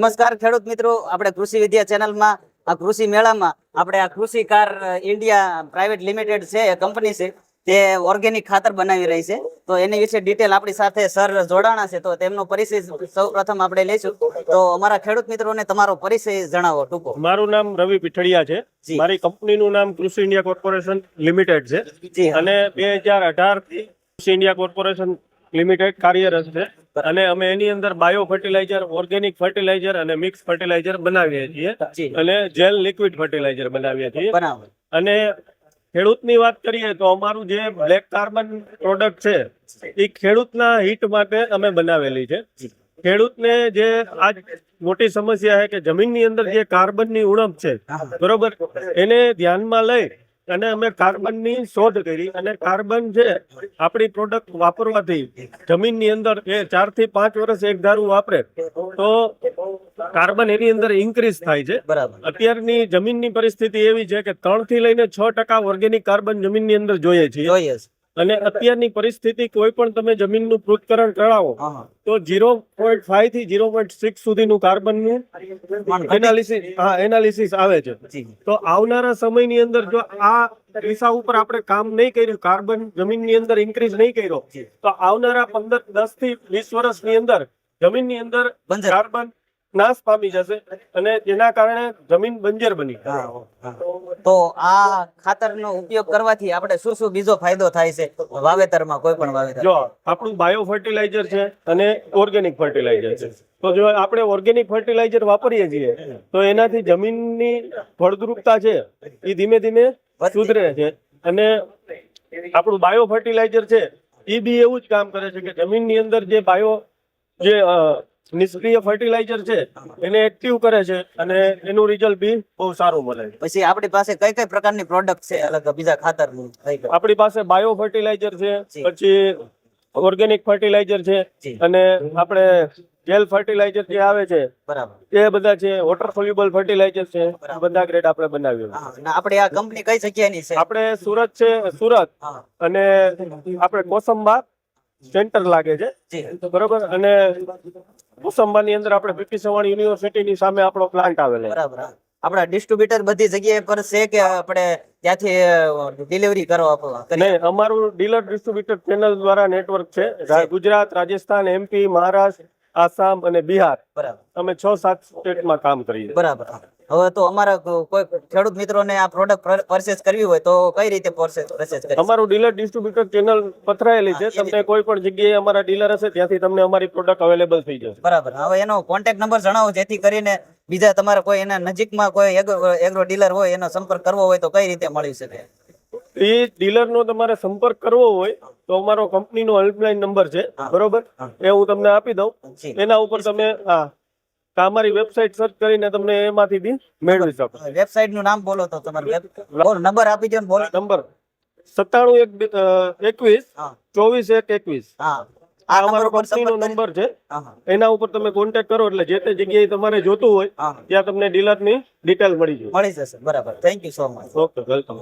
નમસ્કાર ખેડૂત મિત્રો. આપણે કૃષિ વિદ્યા ચેનલમાં આ કૃષિ મેળામાં આપણે આ Krishi Kar India private limited છે કંપની છે તે ઓર્ગેનિક ખાતર બનાવી રહી છે. તો એની વિશે ડિટેલ આપણી સાથે સર જોડાણા છે તો તેમનો પરિચય સૌ પ્રથમ આપણે લઈશું. તો અમારા ખેડૂત મિત્રોને તમારો પરિચય જણાવો ટૂંકો. મારું નામ રવિ પીઠડિયા છે. મારી કંપનીનું નામ કૃષિ ઇન્ડિયા કોર્પોરેશન લિમિટેડ છે. અને બે હજાર અઢારથી કૃષિ ઇન્ડિયા કોર્પોરેશન લિમિટેડ કાર્યરત છે. અને અમે એની અંદર બાયો ફર્ટિલાઇઝર ઓર્ગેનિક ફર્ટિલાઇઝર અને મિક્સ ફર્ટિલાઇઝર બનાવીએ છીએ. અને જેલ લિક્વિડ ફર્ટિલાઇઝર બનાવીએ છીએ. અને ખેડૂતની વાત કરીએ તો અમારું જે બ્લેક કાર્બન પ્રોડક્ટ છે એ ખેડૂતના હિટ માટે અમે બનાવેલી છે. ખેડૂતને જે આજ મોટી સમસ્યા છે કે જમીનની અંદર જે કાર્બનની ઉણપ છે બરોબર? એને ધ્યાનમાં લઈ અને અમે કાર્બનની શોધ કરી અને કાર્બન છે આપણી પ્રોડક્ટ વાપરવાથી જમીનની અંદર એ ચારથી પાંચ વર્ષ એક ધારું વાપરે તો કાર્બન એની અંદર ઇન્ક્રીઝ થાય છે. અત્યારની જમીનની પરિસ્થિતિ એવી છે કે ત્રણથી લઈને છ ટકા ઓર્ગેનિક કાર્બન જમીનની અંદર જોઈએ છીએ. જોઈએ છે. અને અત્યારની પરિસ્થિતિ કોઈ પણ તમે જમીનનું પૃથ્થકરણ કરાવો. તો ઝીરો પોઈન્ટ ફાઈવથી ઝીરો પોઈન્ટ સિક્સ સુધીનું કાર્બનનું એનાલિસિસ હા એનાલિસિસ આવે છે. તો આવનારા સમયની અંદર જો આ દિશા ઉપર આપણે કામ નહીં કર્યું કાર્બન જમીનની અંદર ઇન્ક્રીઝ નહીં કર્યો તો આવનારા પંદર દસથી વીસ વર્ષની અંદર જમીનની અંદર કાર્બન નાશ પામી જશે અને જેના કારણે જમીન બંજર બની. તો આ ખાતરનો ઉપયોગ કરવાથી આપણે શું શું બીજો ફાયદો થાય છે? વાવેતરમાં કોઈ પણ વાવેતર. જો આપણું બાયો ફર્ટિલાઇઝર છે અને ઓર્ગેનિક ફર્ટિલાઇઝર છે. તો જો આપણે ઓર્ગેનિક ફર્ટિલાઇઝર વાપરીએ છીએ તો એનાથી જમીનની ફળદ્રુપતા છે એ ધીમે ધીમે સુધરે છે. અને આપણું બાયો ફર્ટિલાઇઝર છે એ બી એવું જ કામ કરે છે કે જમીનની અંદર જે બાયો જે નિષ્ક્રિય ફર્ટિલાઇઝર છે એને એક્ટિવ કરે છે અને એનું રિઝલ્ટ બી બહુ સારું મળે છે. પછી આપણી પાસે કઈ કઈ પ્રકારની પ્રોડક્ટ છે? અલગ બીજા ખાતર આપણી પાસે બાયો ફર્ટિલાઇઝર છે પછી ઓર્ગેનિક ફર્ટિલાઇઝર છે અને આપણે જેલ ફર્ટિલાઇઝર જે આવે છે બરાબર. એ બધા છે વોટર સોલ્યુબલ ફર્ટિલાઇઝર છે આ બધા ગ્રેડ આપણે બનાવ્યું આપણે આ કંપની કઈ જગ્યાની છે? આપણે સુરત છે સુરત. અને આપણે કોસંબા સેન્ટર લાગે છે. બરોબર? અને કોસંબાની અંદર આપણે પીપી સવાણી યુનિવર્સિટીની સામે આપણો પ્લાન્ટ આવેલો બરાબર આપણા ડિસ્ટ્રીબ્યુટર બધી જગ્યાએ પર છે કે આપણે ત્યાંથી ડિલિવરી કરો નહીં અમારું ડીલર ડિસ્ટ્રીબ્યુટર ચેનલ દ્વારા નેટવર્ક છે. ગુજરાત રાજસ્થાન એમપી મહારાષ્ટ્ર આસામ અને બિહાર. બરાબર. અમે છ સાત સ્ટેટમાં કામ કરીએ બરાબર. હવે તો અમારા કોઈ ખેડૂત મિત્રોને આ પ્રોડક્ટ પરચેસ કરવી હોય તો કઈ રીતે પરચેસ કરી અમારું ડીલર ડિસ્ટ્રીબ્યુટર ચેનલ પથરાયેલી છે. તમને કોઈ પણ જગ્યાએ અમારા ડીલર હશે ત્યાંથી તમને અમારી પ્રોડક્ટ અવેલેબલ થઈ જશે. બરાબર. હવે એનો કોન્ટેક્ટ નંબર જણાવો જેથી કરીને બીજા તમારા કોઈ એના નજીકમાં કોઈ એગ્રો ડીલર હોય એનો સંપર્ક કરવો હોય તો કઈ રીતે મળી શકે? એ ડીલરનો તમારે સંપર્ક કરવો હોય તો અમારો કંપનીનો હેલ્પલાઇન નંબર છે બરોબર? એ હું તમને આપી દઉં. એના ઉપર તમે હા. અમારી વેબસાઇટ સર્ચ કરીને તમને એમાંથી બી મેળવી શકો. વેબસાઇટનું નામ બોલો તો તમારું નંબર આપી દો બોલો. નંબર. સત્તાણું એક એકવીસ. હા. ચોવીસ એક એકવીસ. હા. આ અમારો કંપનીનો નંબર છે. એના ઉપર તમે કોન્ટેક્ટ કરો એટલે જે તે જગ્યાએ તમારે જોતું હોય ત્યાં તમને ડીલરની ડિટેલ મળી જાય મળી જશે. બરાબર. Thank you so much okay welcome